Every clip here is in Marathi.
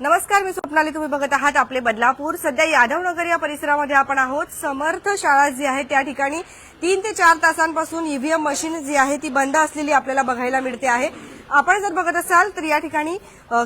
नमस्कार मी स्वप्नाली. तुम्ही बघत आहात आपले बदलापूर. सध्या यादवनगर या परिसरामध्ये आपण आहोत. समर्थ शाळा जी आहे त्या ठिकाणी तीन ते चार तासांपासून ईव्हीएम मशीन जी आहे ती बंद असलेली आपल्याला बघायला मिळते आहे. आपण जर बघत असाल तर या ठिकाणी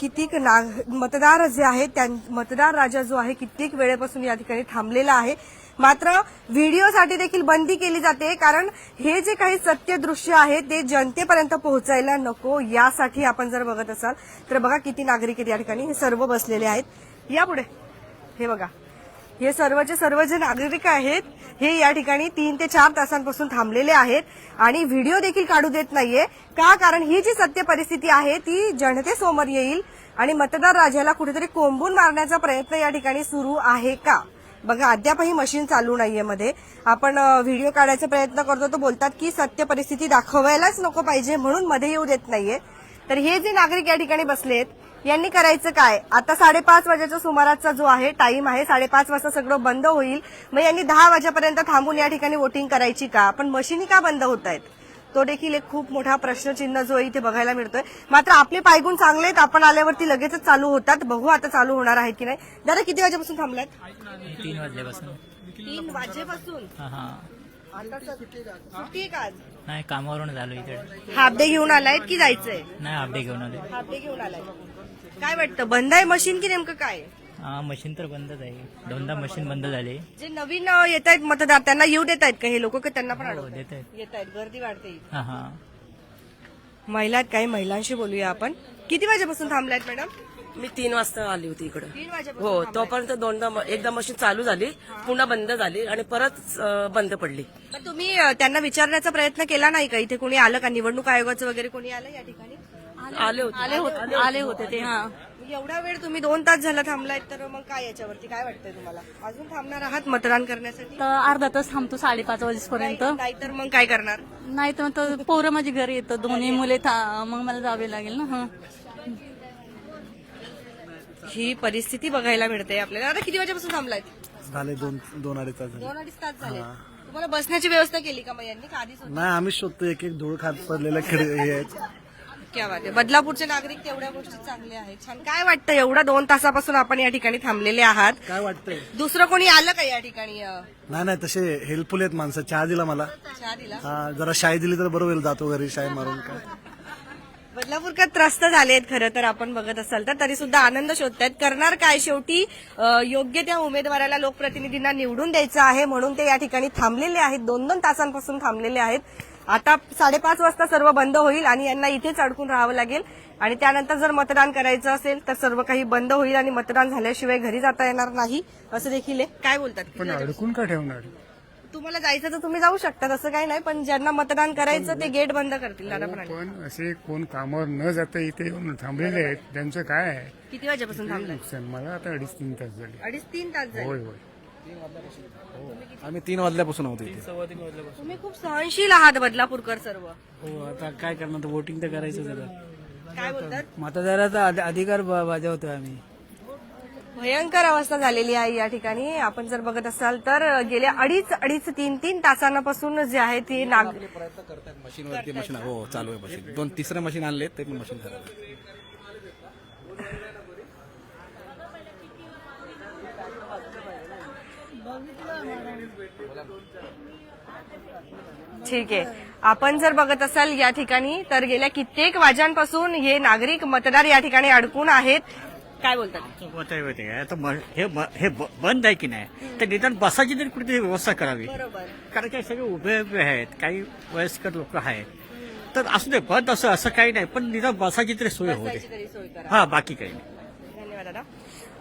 कितीक नाग मतदार जे आहेत त्या मतदार राजा जो आहे कित्येक वेळेपासून या ठिकाणी थांबलेला आहे. मात्र व्हिडिओसाठी देखील बंदी केली जाते कारण हे जे काही सत्य दृश्य आहे ते जनतेपर्यंत पोहोचायला नको यासाठी आपण जर बघत असाल तर बघा किती नागरिक आहेत या ठिकाणी. हे सर्व बसलेले आहेत. या पुढे हे बघा. हे सर्वचे सर्व जे नागरिक आहेत हे या ठिकाणी तीन ते चार तासांपासून थांबलेले आहेत आणि व्हिडिओ देखील काढू देत नाहीये. का? कारण ही जी सत्य परिस्थिती आहे ती जनतेसमोर येईल आणि मतदार राजाला कुठेतरी कोंबून मारण्याचा प्रयत्न या ठिकाणी सुरू आहे का? बघा अद्यापही मशीन चालू नाहीये मध्ये. आपण व्हिडिओ काढायचा प्रयत्न करतो तर बोलतात की सत्य परिस्थिती दाखवायलाच नको पाहिजे म्हणून मध्ये येऊ देत नाहीये. तर हे जे नागरिक या ठिकाणी बसलेत यांनी करायचं काय? आता साडेपाच वाजेच्या सुमाराचा जो आहे टाइम आहे साडेपाच वाजता सगळं बंद होईल. मग यांनी दहा वाजेपर्यंत थांबून या ठिकाणी वोटिंग करायची का? पण मशीनी का बंद होत आहेत तो देखील एक खूप मोठा प्रश्नचिन्ह जो आहे इथे बघायला मिळतोय. मात्र आपले पायगुण चांगले आहेत आपण आल्यावरती लगेचच चालू होतात. बघू आता चालू होणार आहेत की नाही. दादा किती वाजेपासून थांबलात? तीन वाजल्यापासून तीन वाजेपासून? आता स- सुट्टी आहे का आज? नाही कामावरून झालो इथे. हाफ डे घेऊन आलायत की जायचंय? नाही अपडे घेऊन आले. हाफ डे घेऊन आलाय काय वाटतं बंद आहे मशीन की नेमकं काय? आहे? हा मशीन तर बंदच आहे. दोनदा मशीन बंद झाले. जे नवीन येत आहेत मतदार त्यांना येऊ देत आहेत का हे लोक? त्यांना पण हो अडवत देत आहेत येत आहेत गर्दी वाढते. हा हा. महिला आहेत काही महिलांशी बोलूया आपण. किती वाजेपासून थांबलायत मॅडम? मी तीन वाजता आली होती इकडे. तीन वाजेपासून हो. तोपर्यंत दोनदा म- एकदा मशीन चालू झाली पुन्हा बंद झाली आणि परत अं, बंद पडली. पण तुम्ही अ, त्यांना विचारण्याचा प्रयत्न केला नाही का? इथे कोणी आलं का? निवडणूक आयोगाचं वगैरे कोणी आलं या ठिकाणी? आले होते. आले होते. आले होते. ते. हा. एवढा वेळ तुम्ही दोन तास झाला थांबलायत तर मग काय याच्यावरती? काय वाटतंय तुम्हाला? अजून थांबणार आहात मतदान करण्यासाठी? तर अर्धा तास थांबतो साडेपाच वाजेपर्यंत नाही तर मग काय करणार? नाही तर पोरं माझी घरी येतं दोन्ही मुले था- मग मला जावे लागेल ना हा. ही परिस्थिती बघायला मिळते आपल्याला. आता किती वाजेपासून थांबलायत? झाले दोन दोन अडीच तास झाले. दोन अडीच तास झाले. तुम्हाला बसण्याची व्यवस्था केली का मग यांनी? का आधीच होती? नाही आम्ही शोधतो एक एक धूळ खात पडलेल्या खिड हे आहेत क्या आहे. बदलापूरचे नागरिक तेवढ्या गोष्टी चांगल्या आहेत. छान. काय वाटतं एवढा दोन तासापासून आपण या ठिकाणी थांबलेले आहात? काय वाटतंय? दुसरं कोणी आलं का या ठिकाणी अ, नाही नाही तसे हेल्पफुल आहेत माणसं. चहा दिला मला. चहा दिला? हा जरा शाई दिली तर बरं होईल जातो घरी शाई मारून काय. बदलापूरकर त्रस्त झाले आहेत खरं तर आपण बघत असाल तर तरी सुद्धा आनंद शोधतायत. करणार काय शेवटी? अ, योग्य त्या उमेदवाराला लोकप्रतिनिधींना निवडून द्यायचं आहे म्हणून ते या ठिकाणी थांबलेले आहेत. दोन दोन तासांपासून थांबलेले आहेत. आता साडेपाच वाजता सर्व बंद होईल आणि यांना इथेच अडकून राहावं लागेल. आणि त्यानंतर जर मतदान करायचं असेल तर सर्व काही बंद होईल आणि मतदान झाल्याशिवाय घरी जाता येणार नाही असं देखील आहे. काय बोलतात किती वाजेपासून? अडकून का ठेवणार? तुम्हाला जायचं तर तुम्ही जाऊ शकता तसं काही नाही पण ज्यांना मतदान करायचं ते गेट बंद करतील दादा पण पण असे कोण कामावर न जाता इथे येऊन थांबलेले आहेत त्यांचं काय आहे? किती वाजेपासून थांबलाय? नुकसान? मला आता अडीच तीन तास झाले. अडीच तीन तास झाले. होय होय. आम्ही तीन वाजल्यापासून होतो इथे. तुम्ही खूप सहनशील आहात बदलापूरकर सर्व. हो आता काय करणार? वोटिंग तर काय बोलतात? मतदाराचा अधि- अधिकार ब- बजावतोय आम्ही. भयंकर अवस्था झालेली आहे या ठिकाणी. आपण जर बघत असाल तर गेल्या अडीच अडीच तीन तीन तासांपासून जे आहे ती नाग प्रयत्न करतात मशीनवरती मशीन हो चालू आहे मशीन दोन तिसरे मशीन आणले ते पण मशीन झालं ठीक आहे. आपण जर बघत असाल या ठिकाणी तर गेल्या कित्येक वाजांपासून हे नागरिक मतदार या ठिकाणी अडकून आहेत. काय बोलतात? हे हे बंद आहे की नाही? तर निदान बसाची तरी कुठेतरी व्यवस्था करावी. कारण काही सगळे उभे उभे आहेत. काही वयस्कर लोक आहेत. तर असू दे बंद असं असं काही नाही. पण निदान बसाची तरी सोय होते. हा बाकी काही नाही.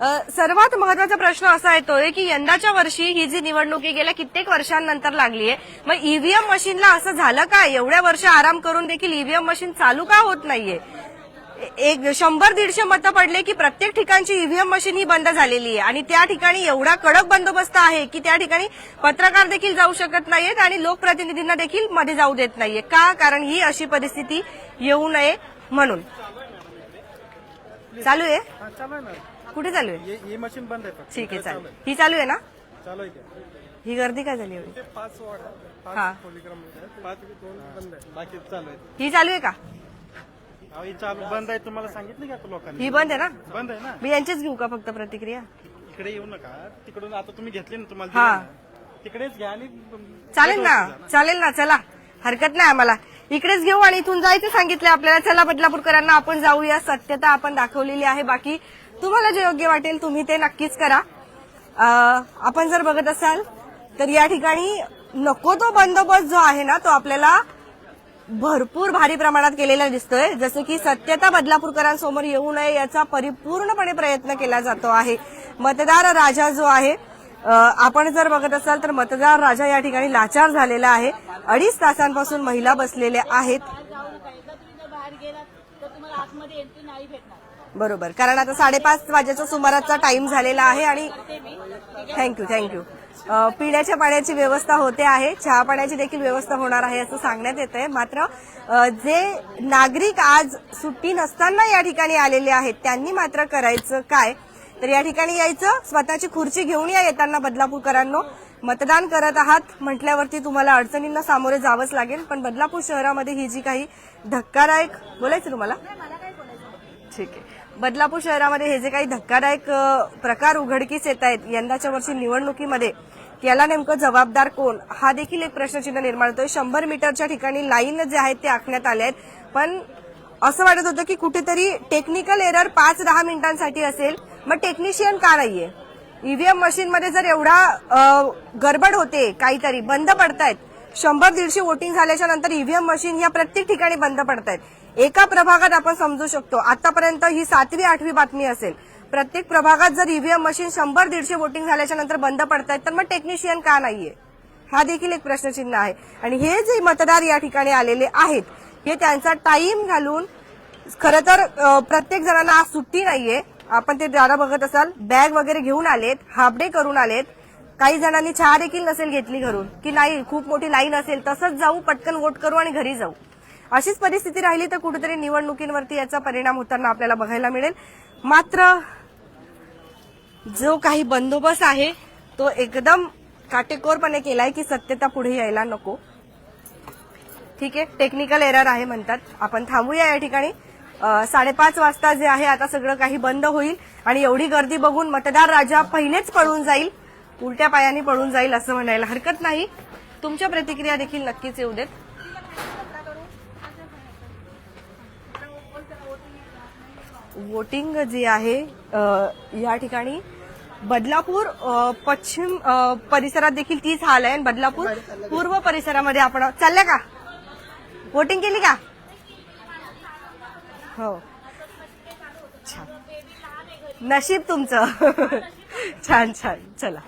सर्वात महत्त्वाचा प्रश्न असा येतोय की यंदाच्या वर्षी ही जी निवडणूक गेल्या कित्येक वर्षांनंतर लागली आहे मग ईव्हीएम मशीनला असं झालं का? एवढ्या वर्ष आराम करून देखील ईव्हीएम मशीन चालू का होत नाहीये? एक शंभर दीडशे मतं पडले की प्रत्येक ठिकाणची ईव्हीएम मशीन ही बंद झालेली आहे. आणि त्या ठिकाणी एवढा कडक बंदोबस्त आहे की त्या ठिकाणी पत्रकार देखील जाऊ शकत नाहीयेत आणि लोकप्रतिनिधींना देखील मध्ये जाऊ देत नाहीये का? कारण ही अशी परिस्थिती येऊ नये म्हणून. चालू आहे? कुठे चालू आहे? ही मशीन बंद आहे ठीक आहे चालेल. ही चालू आहे ना? चालू आहे ही गर्दी काय झाली एवढी? पाच वार्ड हा. पाच दोन बंद आहे. बाकी चालू आहे. ही चालू आहे का? चालू बंद आहे. तुम्हाला सांगितलं का लोकांनी? ही बंद आहे ना? बंद आहे ना? मी यांचीच घेऊ का फक्त प्रतिक्रिया? इकडे येऊ नका. तिकडून आता तुम्ही घेतली ना तुम्हाला हा. दिली ना. तिकडेच घ्या आणि चालेल ना? चालेल ना? चला. हरकत नाही आम्हाला. इकडेच घेऊ आणि इथून जायचं सांगितलं आपल्याला. चला बदलापूरकरांना आपण जाऊया. सत्यता आपण दाखवलेली आहे. बाकी तुम्हाला जे योग्य वाटेल तुम्ही ते नक्कीच करा. आपण जर बघत असाल तर या ठिकाणी नको तो बंदोबस्त जो आहे ना तो आपल्याला भरपूर भारी प्रमाणात केलेला दिसतोय. जसं की सत्यता बदलापूरकरांसमोर येऊ नये याचा परिपूर्णपणे प्रयत्न केला जातो आहे. मतदार राजा जो आहे आपण जर बघत असाल तर मतदार राजा या ठिकाणी लाचार झालेला आहे. अडीच तासांपासून महिला बसलेल्या आहेत. बरोबर. कारण आता साडेपाच वाजेच्या सुमाराचा टाइम झालेला आहे आणि थँक्यू थँक्यू पिण्याच्या पाण्याची व्यवस्था होते आहे. चहा पाण्याची देखील व्यवस्था होणार आहे असं सांगण्यात येत आहे मात्र जे नागरिक आज सुट्टी नसताना या ठिकाणी आलेले आहेत त्यांनी मात्र करायचं काय? तर या ठिकाणी यायचं. स्वतःची खुर्ची घेऊन या येताना बदलापूरकरांनो. मतदान करत आहात म्हटल्यावरती तुम्हाला अडचणींना सामोरे जावंच लागेल. पण बदलापूर शहरामध्ये ही जी काही धक्कादायक बोलायचं तुम्हाला? ठीक आहे. बदलापूर शहरामध्ये हे जे काही धक्कादायक प्रकार उघडकीस येत आहेत यंदाच्या वर्षी निवडणुकीमध्ये याला नेमकं जबाबदार कोण? हा देखील एक प्रश्नचिन्ह निर्माण होतोय. शंभर मीटरच्या ठिकाणी लाईन जे आहेत ते आखण्यात आले आहेत. पण असं वाटत होतं की कुठेतरी टेक्निकल एरर पाच दहा मिनिटांसाठी असेल. मग टेक्निशियन का नाहीये? ईव्हीएम मशीनमध्ये जर एवढा गडबड होते काहीतरी बंद पडतायत. शंभर दीडशे वोटिंग झाल्याच्यानंतर ईव्हीएम मशीन ह्या प्रत्येक ठिकाणी बंद पडतायत. एका प्रभागात आपण समजू शकतो. आतापर्यंत ही सातवी आठवी बातमी असेल. प्रत्येक प्रभागात जर ईव्हीएम मशीन शंभर दीडशे वोटिंग झाल्याच्यानंतर बंद पडतायत तर मग टेक्निशियन का नाहीये? हा देखील एक प्रश्नचिन्ह आहे. आणि हे जे मतदार या ठिकाणी आलेले आहेत हे त्यांचा टाइम घालून खरं तर प्रत्येक जणांना आज सुट्टी नाहीये. आपण ते दादा बघत असाल बॅग वगैरे घेऊन आलेत हाफ डे करून आलेत. काही जणांनी चहा देखील नसेल घेतली घरून की नाही खूप मोठी लाईन असेल तसंच जाऊ पटकन वोट करू आणि घरी जाऊ. अशीच परिस्थिती राहिली तर कुठेतरी निवडणुकींवरती याचा परिणाम होताना आपल्याला बघायला मिळेल. मात्र जो काही बंदोबस्त आहे तो एकदम काटेकोरपणे केलाय की सत्यता पुढे यायला नको. ठीक आहे टेक्निकल एरर आहे म्हणतात. आपण थांबूया या ठिकाणी. साडेपाच वाजता जे आहे आता सगळं काही बंद होईल आणि एवढी गर्दी बघून मतदार राजा पहिलेच पळून जाईल उलट्या पायाने पळून जाईल असं म्हणायला हरकत नाही. तुमच्या प्रतिक्रिया देखील नक्कीच येऊ देत. वोटिंग जे आहे या ठिकाणी बदलापूर पश्चिम परिसरात देखील तीच हाल आहे बदलापूर पूर्व परिसरामध्ये आपण. चालल्या का? वोटिंग केली का? हो. छान. नशीब तुमचं. छान छान. चला.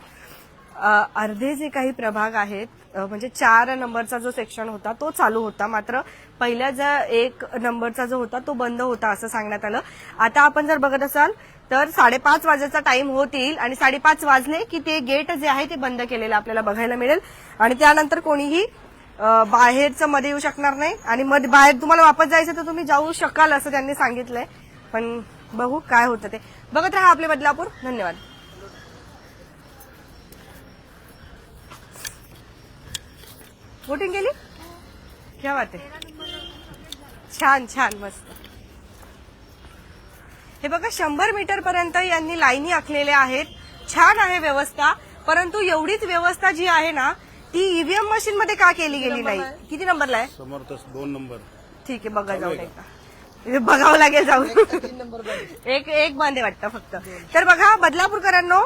अर्धे जे काही प्रभाग आहेत म्हणजे चार नंबरचा जो सेक्शन होता तो चालू होता. मात्र पहिल्या ज्या एक नंबरचा जो होता तो बंद होता असं सांगण्यात आलं. आता आपण जर बघत असाल तर साडेपाच वाजेचा टाइम होत येईल आणि साडेपाच वाजले की ते गेट जे आहे ते बंद केलेलं आपल्याला बघायला मिळेल. आणि त्यानंतर कोणीही बाहेरचं मध्ये येऊ शकणार नाही. आणि मध्ये बाहेर तुम्हाला वापस जायचं तर तुम्ही जाऊ शकाल असं त्यांनी सांगितलंय. पण बघू काय होतं ते. बघत राहा आपले बदलापूर. धन्यवाद. वोटिंग केली? क्या बात आहे छान छान मस्त. हे बघा शंभर मीटर पर्यंत यांनी लाईनी आखलेल्या आहेत. छान आहे व्यवस्था परंतु एवढीच व्यवस्था जी आहे ना ती ईव्हीएम मशीन मध्ये का केली गेली नाही? किती नंबरला आहे? समोर दोन नंबर ठीक आहे बघा जाऊन एकदा. हे बघावं लागेल जाऊन एक एक बांधे वाटतं फक्त. तर बघा बदलापूरकरांनो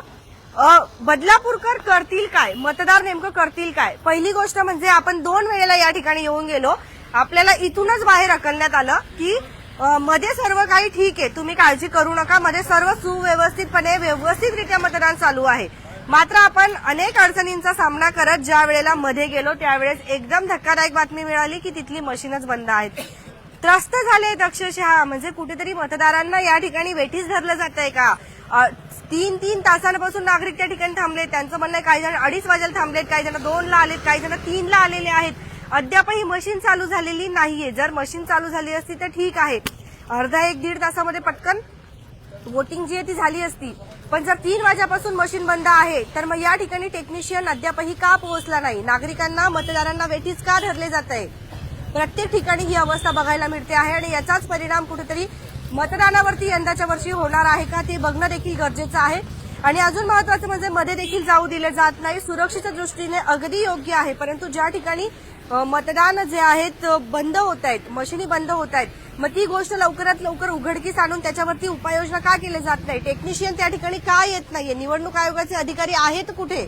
बदलापूरकर करतील काय? मतदार नेमकं करतील काय? पहिली गोष्ट म्हणजे आपण दोन वेळेला या ठिकाणी येऊन गेलो. आपल्याला इथूनच बाहेर हकलण्यात आलं की मध्ये सर्व काही ठीक आहे. तुम्ही काळजी करू नका. मध्ये सर्व सुव्यवस्थितपणे व्यवस्थितरित्या मतदान चालू आहे. मात्र आपण अनेक अडचणींचा सामना करत ज्या वेळेला मध्ये गेलो त्यावेळेस एकदम धक्कादायक बातमी मिळाली की तिथली मशीनच बंद आहेत. त्रस्त झाले अक्षरशः म्हणजे कुठेतरी मतदारांना या ठिकाणी वेठीच धरलं जात आहे का? तीन तीन तासांपासून नागरिक त्या ठिकाणी थांबले त्यांचं म्हणणं काही जण अडीच वाजेला थांबलेत काही जण दोनला आलेत काही जण तीनला आलेले आहेत. अद्याप ही मशीन चालू झालेली नाहीये. जर मशीन चालू झाली असती तर ठीक आहे. अर्धा एक दीड तासामध्ये पटकन वोटिंग जी आहे ती झाली असती. पण जर तीन वाजेपासून मशीन बंद आहे तर मग या ठिकाणी टेक्निशियन अद्यापही का पोहोचला नाही? नागरिकांना मतदारांना वेठीच का धरले जात आहे? प्रत्येक ठिकाणी ही अवस्था बघायला मिळते आहे आणि याचाच परिणाम कुठेतरी मतदानावरती यंदाच्या वर्षी होणार आहे का ते बघणं देखील गरजेचं आहे. आणि अजून महत्वाचं म्हणजे मध्ये देखील जाऊ दिले जात नाही. सुरक्षेच्या दृष्टीने अगदी योग्य आहे. परंतु ज्या ठिकाणी मतदान जे आहेत बंद होत आहेत मशिनी बंद होत आहेत मग ती गोष्ट लवकरात लवकर उघडकीस आणून त्याच्यावरती उपाययोजना का केली जात नाही? टेक्निशियन त्या ठिकाणी का येत नाहीये? निवडणूक आयोगाचे अधिकारी आहेत कुठे?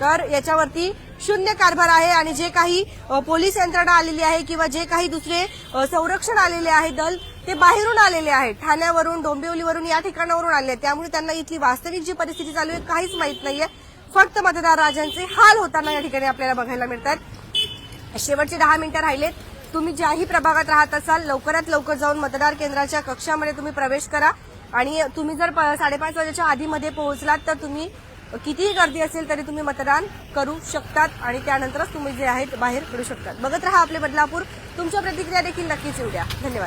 तर याच्यावरती शून्य कारभार आहे आणि जे काही पोलीस यंत्रणा आलेली आहे किंवा जे काही दुसरे संरक्षण आलेले आहे दल ते बाहेरून आलेले आहेत. ठाण्यावरून डोंबिवलीवरून या ठिकाणावरून आले आहेत. त्यामुळे त्यांना इथली वास्तविक जी परिस्थिती चालू आहे काहीच माहीत नाहीये. फक्त मतदार राजांचे हाल होताना या ठिकाणी आपल्याला बघायला मिळतात. शेवटचे दहा मिनिटं राहिलेत. तुम्ही ज्याही प्रभागात राहत असाल लवकरात लवकर जाऊन मतदार केंद्राच्या कक्षामध्ये तुम्ही प्रवेश करा. आणि तुम्ही जर प- साडेपाच वाजेच्या आधीमध्ये पोहोचलात तर तुम्ही कितीही गर्दी असेल तरी तुम्ही मतदान करू शकतात. आणि त्यानंतरच तुम्ही जे आहेत बाहेर पडू शकतात. बघत राहा आपले बदलापूर. तुमच्या प्रतिक्रिया देखील नक्कीच येऊ द्या. धन्यवाद.